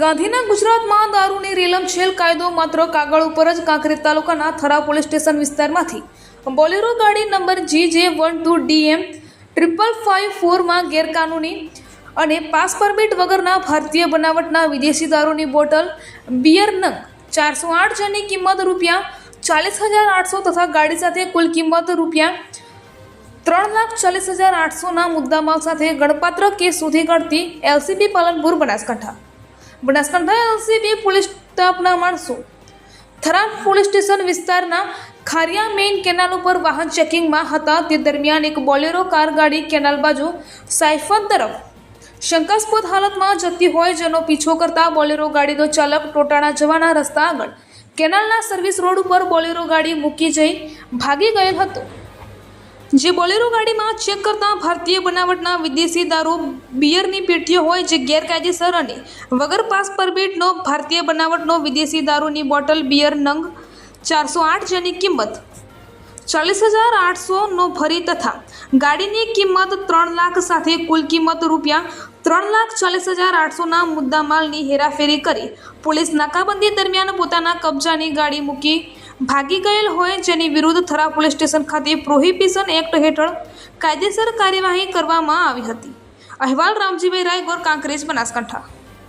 ગાંધીના ગુજરાતમાં દારૂની રેલમછેલ કાયદો માત્ર કાગળ ઉપર જ કાંકરેજ તાલુકાના થરા પોલીસ સ્ટેશન વિસ્તારમાંથી. બોલેરો ગાડી number G J one two DM triple five ફોરમાં ગેરકાનૂની અને પાસ પરમિટ વગરના ભારતીય બનાવટના વિદેશી દારૂની બોટલ, બિયર નંગ, ચારસો આઠ જેની કિંમત રૂપિયા ચાલીસ હજાર આઠસો તથા ગાડી સાથે કુલ કિંમત રૂપિયા ત્રણ લાખ ચાલીસ હજાર આઠસોના મુદ્દામાલ સાથે ગણપાત્ર કેસ શોધી કાઢતી LCB Palanpur Banaskantha. Banaskantha LCB police સ્ટાફના માણસો. થરાદ પોલીસ સ્ટેશન વિસ્તારના ખારિયા મેઇન કેનાલ ઉપર વાહન ચેકિંગમાં હતા. તે દરમિયાન એક બોલેરો કાર ગાડી કેનાલ બાજુ સાયફન તરફ શંકાસ્પદ હાલતમાં જતી હોય, જેનો પીછો કરતા બોલેરો ગાડીનો ચાલક ટોટાણા જવાના રસ્તા આગળ. કેનાલના સર્વિસ રોડ ઉપર બોલેરો ગાડી મૂકી જઈ ભાગી ગયેલ હતો. જે બોલેરો ગાડીમાં ચેક કરતા ભારતીય બનાવટના વિદેશી દારૂ, બિયરની પેટીઓ હોય જે ગેરકાયદેસર અને વગર પાસ પરમિટનો ભારતીય બનાવટનો વિદેશી દારૂની બોટલ, બિયર, નંગ ચારસો આઠ જેની કિંમત ચાલીસ હજાર આઠસોનો ભરી તથા ગાડીની કિંમત ત્રણ લાખ સાથે કુલ કિંમત રૂપિયા ત્રણ લાખ ચાલીસ હજાર આઠસોના મુદ્દામાલની હેરાફેરી કરી પોલીસ નાકાબંધી દરમિયાન પોતાના કબજાની ગાડી મૂકી ભાગી ગયેલ હોય જેની વિરુદ્ધ થરા પોલીસ સ્ટેશન ખાતે પ્રોહિબિશન એક્ટ હેઠળ કાયદેસર કાર્યવાહી કરવામાં આવી હતી. અહેવાલ રામજીભાઈ રાયગોર, કાંકરેજ, બનાસકાંઠા.